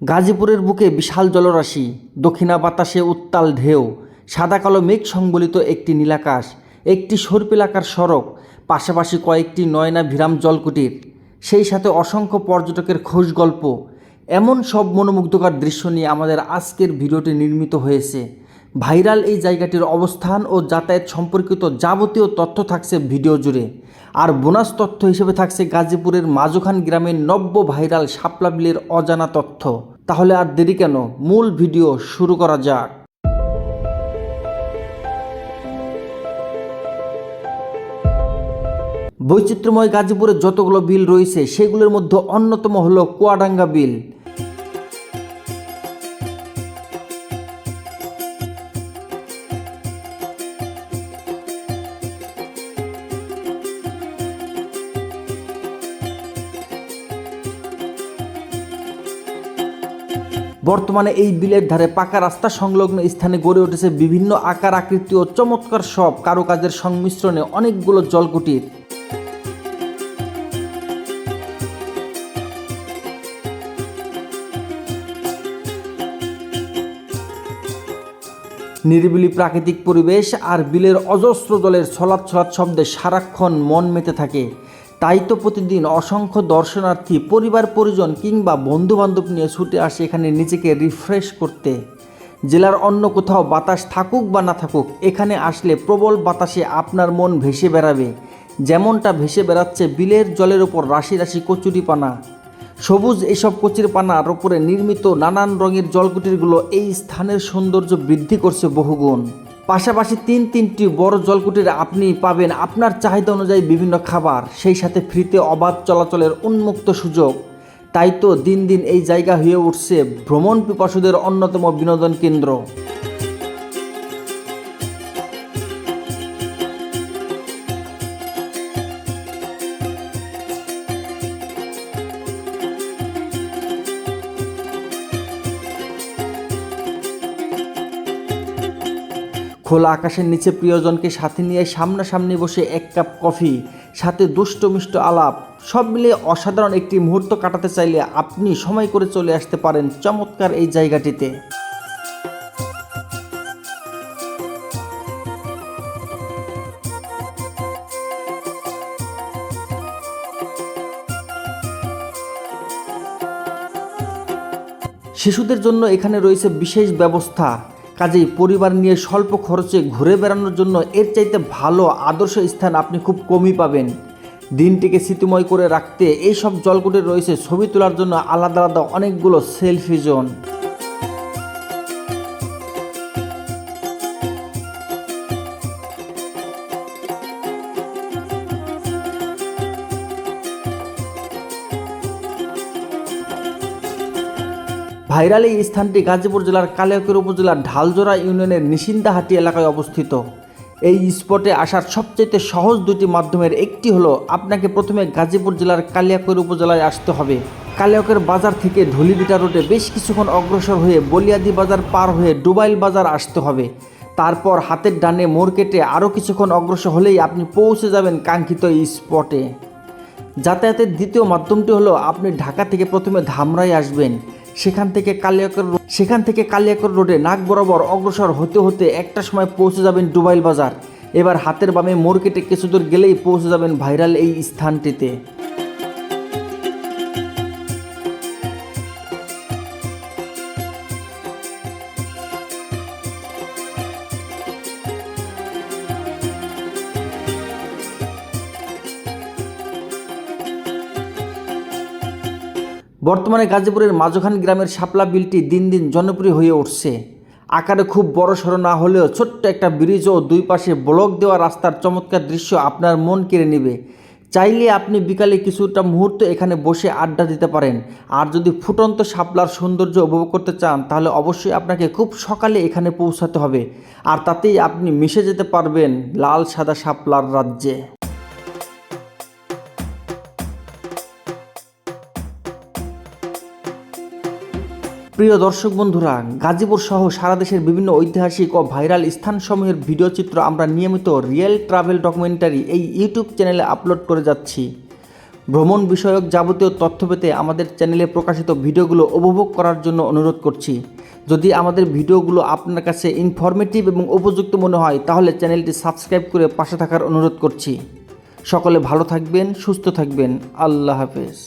গাজীপুরের বুকে বিশাল জলরাশি, দক্ষিণা বাতাসে উত্তাল ঢেউ, সাদা কালো মেঘ সংবলিত একটি নীলাকাশ, একটি সর্পিলাকার সড়ক, পাশাপাশি কয়েকটি নয়না ভিরাম জলকুটির। সেই সাথে অসংখ্য পর্যটকের খোঁজ গল্প। এমন সব মনোমুগ্ধকর দৃশ্য নিয়ে আমাদের আজকের ভিডিওটি নির্মিত হয়েছে। ভাইরাল এই জায়গাটির অবস্থান ও যাতায়াত সম্পর্কিত যাবতীয় তথ্য থাকছে ভিডিও জুড়ে। আর বোনাস তথ্য হিসেবে থাকছে গাজীপুরের মাজুখান গ্রামের নব্য ভাইরাল শাপলা বিলের অজানা তথ্য। তাহলে আর দেরি কেন? মূল ভিডিও শুরু করা যাক। বৈচিত্র্যময় গাজীপুরে যতগুলো বিল রয়েছে, সেগুলোর মধ্যে অন্যতম হলো কুয়াডাঙ্গা বিল। বর্তমানে এই বিলের ধারে পাকা রাস্তা সংলগ্ন স্থানে গড়ে উঠেছে বিভিন্ন আকার, আকৃতি ও চমৎকার সব কারুকাজের সংমিশ্রণে অনেকগুলো জলকুটির। নিরিবিলি প্রাকৃতিক পরিবেশ আর বিলের অজস্র জলের ছলাৎ ছলাৎ শব্দে সারাক্ষণ মন মেতে থাকে। তাই তো প্রতিদিন অসংখ্য দর্শনার্থী, পরিবার, পরিজন কিংবা বন্ধুবান্ধব নিয়ে ছুটে আসে এখানে নিজেকে রিফ্রেশ করতে। জেলার অন্য কোথাও বাতাস থাকুক বা না থাকুক, এখানে আসলে প্রবল বাতাসে আপনার মন ভেসে বেড়াবে। যেমনটা ভেসে বেড়াচ্ছে বিলের জলের ওপর রাশি রাশি কচুরিপানা সবুজ এসব কচির পানার ওপরে নির্মিত নানান রঙের জলকুটিরগুলো এই স্থানের সৌন্দর্য বৃদ্ধি করছে বহুগুণ। পাশাপাশি তিন তিনটি বড় জলকুটির আপনি পাবেন আপনার চাহিদা অনুযায়ী বিভিন্ন খাবার, সেই সাথে ফ্রিতে অবাধ চলাচলের উন্মুক্ত সুযোগ। তাই তো দিন দিন এই জায়গা হয়ে উঠছে ভ্রমণ পিপাসুদের অন্যতম বিনোদন কেন্দ্র। খোলা আকাশের নিচে প্রিয়জনকে সাথে নিয়ে সামনাসামনি বসে এক কাপ কফি, সাথে দুষ্ট মিষ্ট আলাপ, সব মিলিয়ে অসাধারণ একটি মুহূর্ত কাটাতে চাইলে আপনি সময় করে চলে আসতে পারেন চমৎকার এই জায়গাটিতে। শিশুদের জন্য এখানে রয়েছে বিশেষ ব্যবস্থা। কাজেই পরিবার নিয়ে স্বল্প খরচে ঘুরে বেড়ানোর জন্য এর চাইতে ভালো আদর্শ স্থান আপনি খুব কমই পাবেন। দিনটিকে স্মৃতিময় করে রাখতে এইসব জলকুটে রয়েছে ছবি তোলার জন্য আলাদা আলাদা অনেকগুলো সেলফি জোন। ভাইরাল এই স্থানটি গাজীপুর জেলার কালিয়াকৈর উপজেলার ঢালজোড়া ইউনিয়নের নিশিন্দাহাটি এলাকায় অবস্থিত। এই স্পটে আসার সবচেয়ে সহজ দুটি মাধ্যমের একটি হলো, আপনাকে প্রথমে গাজীপুর জেলার কালিয়াকৈর উপজেলায় আসতে হবে। কালিয়াকের বাজার থেকে ধুলিবিটা রোডে বেশ কিছুক্ষণ অগ্রসর হয়ে বলিয়াদি বাজার পার হয়ে ডুবাইল বাজার আসতে হবে। তারপর হাতের ডানে মোড় কেটে আরও কিছুক্ষণ অগ্রসর হলেই আপনি পৌঁছে যাবেন কাঙ্ক্ষিত এই স্পটে। যাতায়াতের দ্বিতীয় মাধ্যমটি হলো, আপনি ঢাকা থেকে প্রথমে ধামরাই আসবেন। সেখান থেকে কালিয়াকর সেখান থেকে কালিয়াকর রোডে নাক বরাবর অগ্রসর হতে হতে একটা সময় পৌঁছে যাবেন ডুবাইল বাজার। এবার হাতের বামে মোড় কেটে কিছু দূর গেলেই পৌঁছে যাবেন ভাইরাল এই স্থানটিতে। বর্তমানে গাজীপুরের মাঝখান গ্রামের শাপলা বিলটি দিন দিন জনপ্রিয় হয়ে উঠছে। আকারে খুব বড় সড়ো না হলেও ছোট্ট একটা ব্রিজ ও দুই পাশে ব্লক দেওয়া রাস্তার চমৎকার দৃশ্য আপনার মন কেড়ে নেবে। চাইলে আপনি বিকালে কিছুটা মুহূর্ত এখানে বসে আড্ডা দিতে পারেন। আর যদি ফুটন্ত শাপলার সৌন্দর্য উপভোগ করতে চান, তাহলে অবশ্যই আপনাকে খুব সকালে এখানে পৌঁছাতে হবে। আর তাতেই আপনি মিশে যেতে পারবেন লাল সাদা শাপলার রাজ্যে। প্রিয় দর্শক বন্ধুরা, গাজীপুর সহ সারা দেশের বিভিন্ন ঐতিহাসিক ও ভাইরাল স্থানসমূহের ভিডিও চিত্র আমরা নিয়মিত রিয়েল ট্রাভেল ডকুমেন্টারি এই ইউটিউব চ্যানেলে আপলোড করে যাচ্ছি। ভ্রমণ বিষয়ক যাবতীয় তথ্য পেতে আমাদের চ্যানেলে প্রকাশিত ভিডিওগুলো উপভোগ করার জন্য অনুরোধ করছি। যদি আমাদের ভিডিওগুলো আপনার কাছে ইনফরমেটিভ এবং উপযুক্ত মনে হয়, তাহলে চ্যানেলটি সাবস্ক্রাইব করে পাশে থাকার অনুরোধ করছি। সকলে ভালো থাকবেন, সুস্থ থাকবেন। আল্লাহ হাফেজ।